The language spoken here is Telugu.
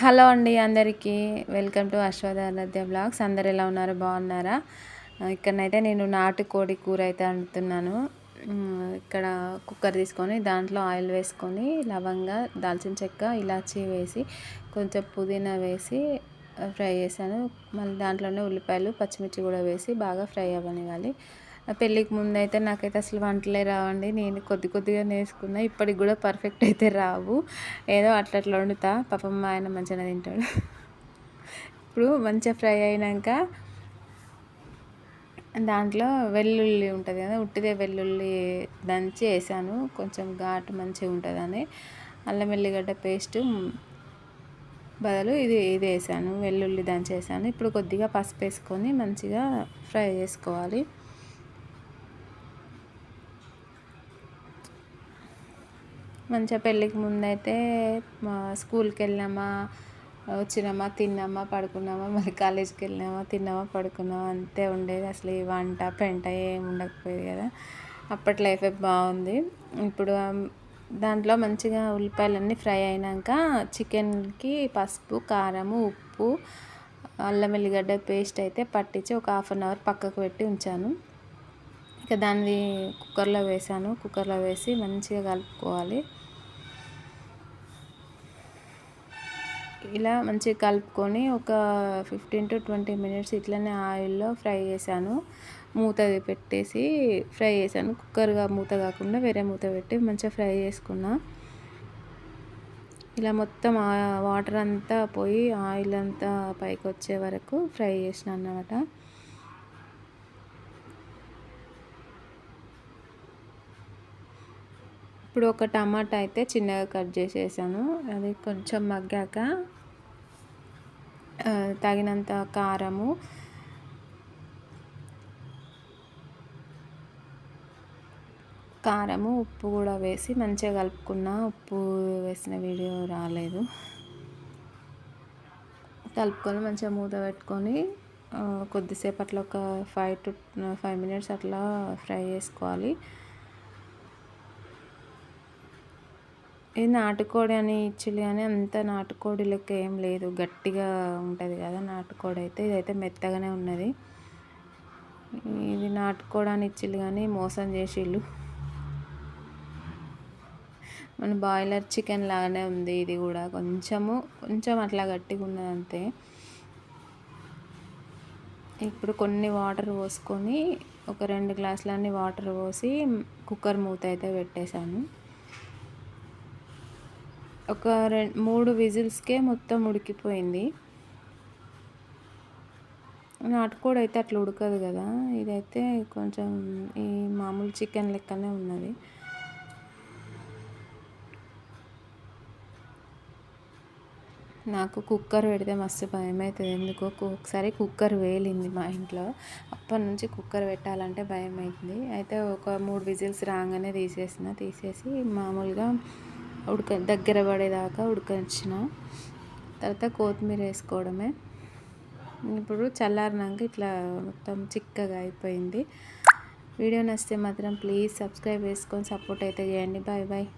హలో అండి అందరికీ. వెల్కమ్ టు అశ్వథ అలద్య బ్లాగ్స్. అందరు ఎలా ఉన్నారు? బాగున్నారా? ఇక్కడనైతే నేను నాటుకోడి కూర అయితే అంటున్నాను ఇక్కడ కుక్కర్ తీసుకొని దాంట్లో ఆయిల్ వేసుకొని లవంగా దాల్చిన చెక్క ఇలాచీ వేసి కొంచెం పుదీనా వేసి ఫ్రై చేశాను. మళ్ళీ దాంట్లోనే ఉల్లిపాయలు పచ్చిమిర్చి కూడా వేసి బాగా ఫ్రై అవ్వనివ్వాలి. పెళ్ళికి ముందు అయితే నాకైతే అసలు వంటలే రావండి. నేను కొద్ది కొద్దిగా నేర్చుకున్నా. ఇప్పటికి కూడా పర్ఫెక్ట్ అయితే రావు. ఏదో అట్లా అట్లా వండుతా. పాపం మా ఆయన మంచిగా తింటాడు. ఇప్పుడు మంచిగా ఫ్రై అయినాక దాంట్లో వెల్లుల్లి ఉంటుంది కదా ఉట్టిదే వెల్లుల్లి దంచి వేసాను. కొంచెం ఘాటు మంచిగా ఉంటుందని. అల్లం వెల్లిగడ్డ పేస్ట్ బదులు ఇది ఇది వేసాను. వెల్లుల్లి దంచేసాను. ఇప్పుడు కొద్దిగా పసుపు వేసుకొని మంచిగా ఫ్రై చేసుకోవాలి. మంచిగా పెళ్ళికి ముందైతే మా స్కూల్కి వెళ్ళినామా వచ్చినామా తిన్నామా పడుకున్నామా మళ్ళీ కాలేజీకి వెళ్ళినామా తిన్నామా పడుకున్నామా అంతే ఉండేది. అసలు ఈ వంట పెంట ఏం ఉండకపోయేది కదా. అప్పటి లైఫ్ బాగుంది. ఇప్పుడు దాంట్లో మంచిగా ఉల్లిపాయలన్నీ ఫ్రై అయినాక చికెన్కి పసుపు కారము ఉప్పు అల్లం వెల్లిగడ్డ పేస్ట్ అయితే పట్టించి ఒక హాఫ్ అన్ అవర్ పక్కకు పెట్టి ఉంచాను. ఇక దాన్ని కుక్కర్లో వేసాను. కుక్కర్లో వేసి మంచిగా కలుపుకోవాలి. ఇలా మంచిగా కలుపుకొని ఒక ఫిఫ్టీన్ టు ట్వంటీ మినిట్స్ ఇట్లనే ఆయిల్లో ఫ్రై చేశాను. మూత పెట్టేసి ఫ్రై చేశాను. కుక్కర్గా మూత కాకుండా వేరే మూత పెట్టి మంచిగా ఫ్రై చేసుకున్నా. ఇలా మొత్తం వాటర్ అంతా పోయి ఆయిల్ అంతా పైకి వచ్చే వరకు ఫ్రై చేసిన అన్నమాట. ఇప్పుడు ఒక టమాటా అయితే చిన్నగా కట్ చేసేసాను. అది కొంచెం మగ్గాక తగినంత కారము. కారము ఉప్పు కూడా వేసి మంచిగా కలుపుకున్న ఉప్పు వేసిన వీడియో రాలేదు. కలుపుకొని మంచిగా మూత పెట్టుకొని కొద్దిసేపు అట్లా ఒక ఫైవ్ టు ఫైవ్ మినిట్స్ అట్లా ఫ్రై చేసుకోవాలి. ఇది నాటుకోడి అని ఇచ్చిలి కానీ అంత నాటుకోడి లెక్క ఏం లేదు. గట్టిగా ఉంటుంది కదా నాటుకోడి అయితే. ఇదైతే మెత్తగానే ఉన్నది. ఇది నాటుకోడి అని ఇచ్చిళ్ళు కానీ మోసం చేసిళ్ళు. మన బాయిలర్ చికెన్ లాగానే ఉంది ఇది కూడా. కొంచెము కొంచెం అట్లా గట్టిగా ఉన్నది అంతే. ఇప్పుడు కొన్ని వాటర్ పోసుకొని ఒక రెండు గ్లాసులన్నీ వాటర్ పోసి కుక్కర్ మూత అయితే పెట్టేశాను. ఒక రెండు మూడు విజిల్స్కే మొత్తం ఉడికిపోయింది. నాటుకోడి అయితే అట్లా ఉడకదు కదా. ఇదైతే కొంచెం ఈ మామూలు చికెన్ లెక్కనే ఉన్నది. నాకు కుక్కర్ పెడితే మస్తు భయం అవుతుంది ఎందుకో ఒకసారి కుక్కర్ వేలింది మా ఇంట్లో. అప్పటి నుంచి కుక్కర్ పెట్టాలంటే భయం అవుతుంది అయితే ఒక మూడు విజిల్స్ రాగానే తీసేసిన. తీసేసి మామూలుగా ఉడక దగ్గర పడేదాకా ఉడకనిచ్చిన. తర్వాత కొత్తిమీర వేసుకోవడమే. ఇప్పుడు చల్లారినాక ఇట్లా మొత్తం చిక్కగా అయిపోయింది. వీడియో నచ్చితే మాత్రం ప్లీజ్ సబ్స్క్రైబ్ చేసుకొని సపోర్ట్ అయితే చేయండి. Bye bye.